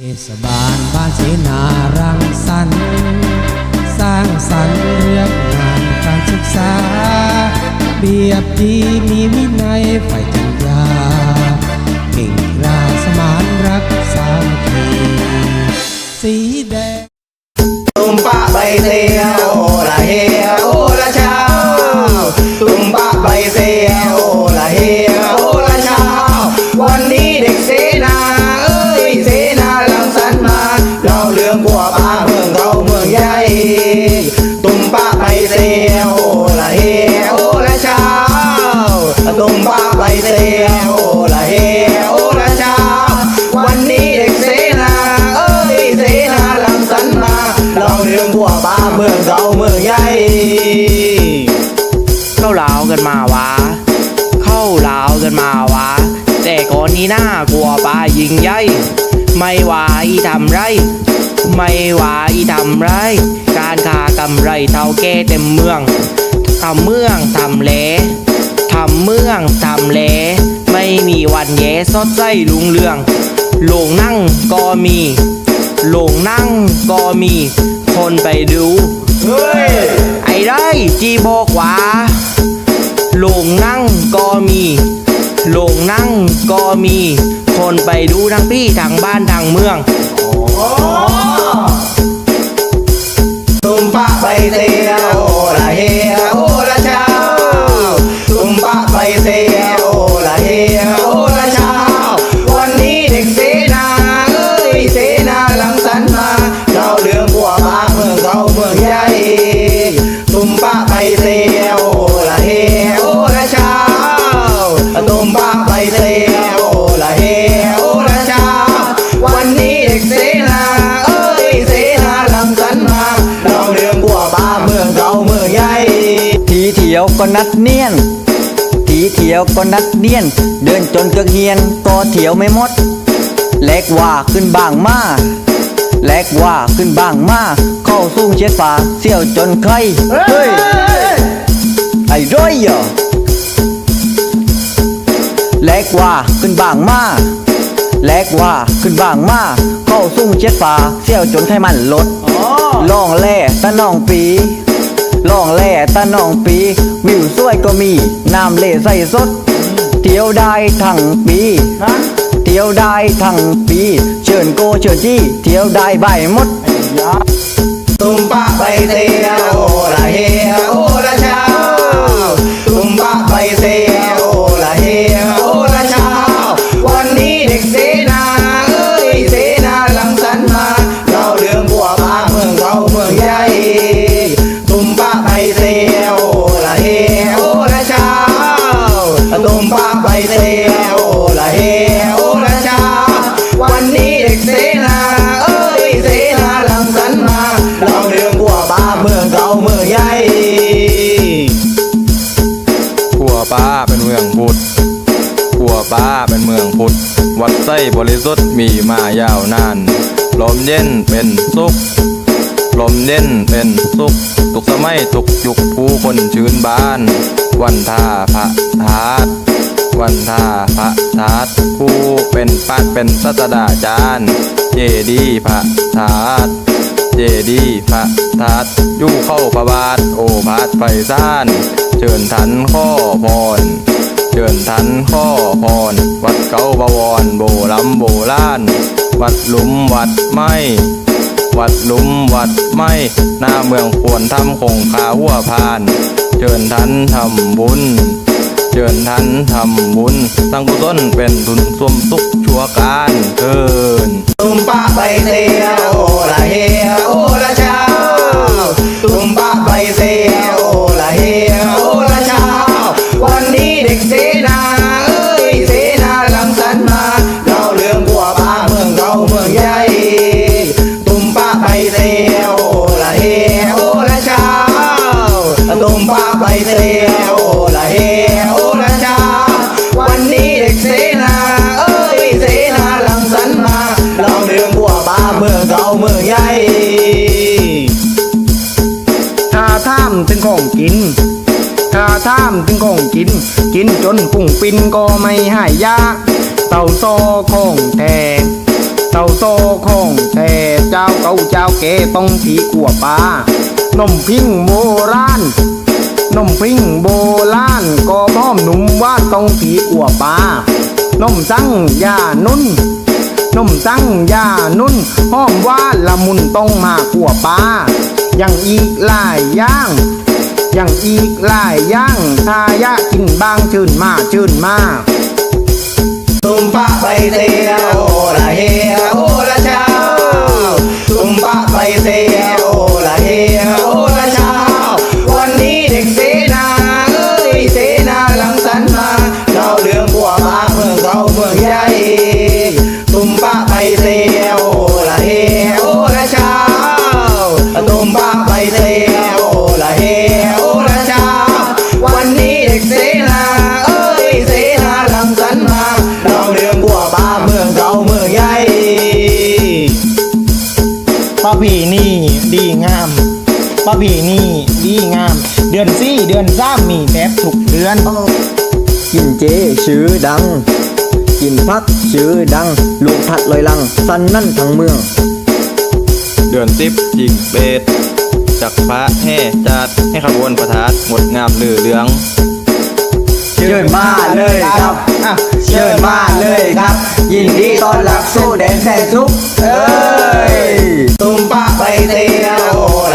เทศบาลบ้านเสนารังสรรค์สร้างสรรค์เรื่องงานการศึกษา เบียบดีมีวินัยฝ่จัญญาเก่งราสมานรักสามัคคีสีแดงตุ้มปะใบเต ลาวกันมาวะแต่ก่อนนี้น่ากลัวปลายิงใหญ่ไม่ว่าอีทำไร ไม่ว่าอีทำไร การค้ากำไรเท่าแก่เต็มเมืองทำเมืองทำเลทำเมืองทำเลไม่มีวันแย่สดใสลุงเรืองโลงนั่งก็มีโลงนั่งก็มี คนไปดูเฮ้ยไอ้ไรจีบอกว่าโรงนั่งก็มีโรง นั่งก็มี คนไปดูทั้งพี่ทางบ้านทางเมืองตุ้มปะใบเซียวโอละเฮียโอละชาตุ้มปะใบเซียวโอละเฮียโอละชาวันนี้เด็กเสนาเอ้ยเสนาลังสรรค์มาเราเรื่องบัวปาเมืองเราเมืองใหญ่ตุ้มปะใบเซียว ก็นัดเนียนทีเถียวก็นัดเนียน เดินจนเกือกเฮียนก็เถียวไม่หมด แลกว่าขึ้นบ้างมาแลกว่าขึ้นบ้างมาเข้าสู้เช็ดฝาเสี่ยวจนใครเฮ้ยไอ้ร้อยเหรอแลกว่าขึ้นบ้างมาแลกว่าขึ้นบ้างมาเข้าสู้เช็ดฝาเสี่ยวจนไขมันลดล่องแล่ตะนองปี ล่องแล่ตะนองปี วิวสวยก็มี น้ำเล่ใส่สด เที่ยวได้ทั้งปี เที่ยวได้ทั้งปี เชิญโกเชิญจี้ เที่ยวได้ใบหมด ตุ้มปะใบเซียวโอละเฮียโอ มืองพุทธ วัดไส้บริสุทธิ์มีมายาวนาน ลมเย็นเป็นสุข ลมเย็นเป็นสุข ทุกสมัยทุกยุคผู้คนชื่นบาน วันท่าพระธาตุวันท่าพระธาตุผู้เป็นปัดเป็นสัตดาจารย์เจดีพระธาตุเจดีพระธาตุยู่เข้าประบาทโอภาสไฟซ่าน เชิญทันข้อพร เชิญทันข้อพร วัดเก้าบวรโบลำโบล้าน วัดหลุมวัดไม้วัดหลุมวัดไม้หน้าเมืองควรทำคงคาหัวพาน เชิญทันทำบุญ เชิญทันทำบุญตั้งกุศลเป็นทุนสวมสุขชั่วการเทินตุ้มปะใบเซียวโอละเฮโอละช ตุ้มปะใบเซียโอละเฮโอละชาวันนี้เด็กเสนาเอ้ยเสนาลังสรรค์มาเราเรื่องบัวปาเมืองเราเมืองใหญ่ถ้าท่ามถึงของกินถ้าท่ามถึงของกิน กินจนปุ่งปินก็ไม่หายยาเต่าซของแทนเต่าโซของแต่เจ้าเก่าเจ้าแก่ต้องผีกัวปลา นมพิงโบราณนมพิงโบราณก็พร้อมหนุ่มว่าต้องผีกัวปลานมสั่งยานุ่นนมสั่งยานุ่นห้อมว่าละมุนต้องมากัวปลายังอีกหลายย่าง อยังอีกหลายย่างทายะกินบางชื่นมาชื่นมาตุมปะไปเตียวโอละเฮโอ ป้าผีนี่ดีงามป้าผีนี่ดีงาม เดือนสี่เดือนสามมีแบบทุกเดือน กินเจชื่อดัง กินพักชื่อดัง ลูกทัดลอยลัง สันนั่นทั้งเมือง เดือนสิบยิงเป็ดจักพระแห่จัดให้ขบวนประทัดงดงามลือเรืองเชิญมาเลยครับอะเชิญมาเลยครับ ยินดีต้อนรับสู่แดนแสนสุขเอ้ย sea.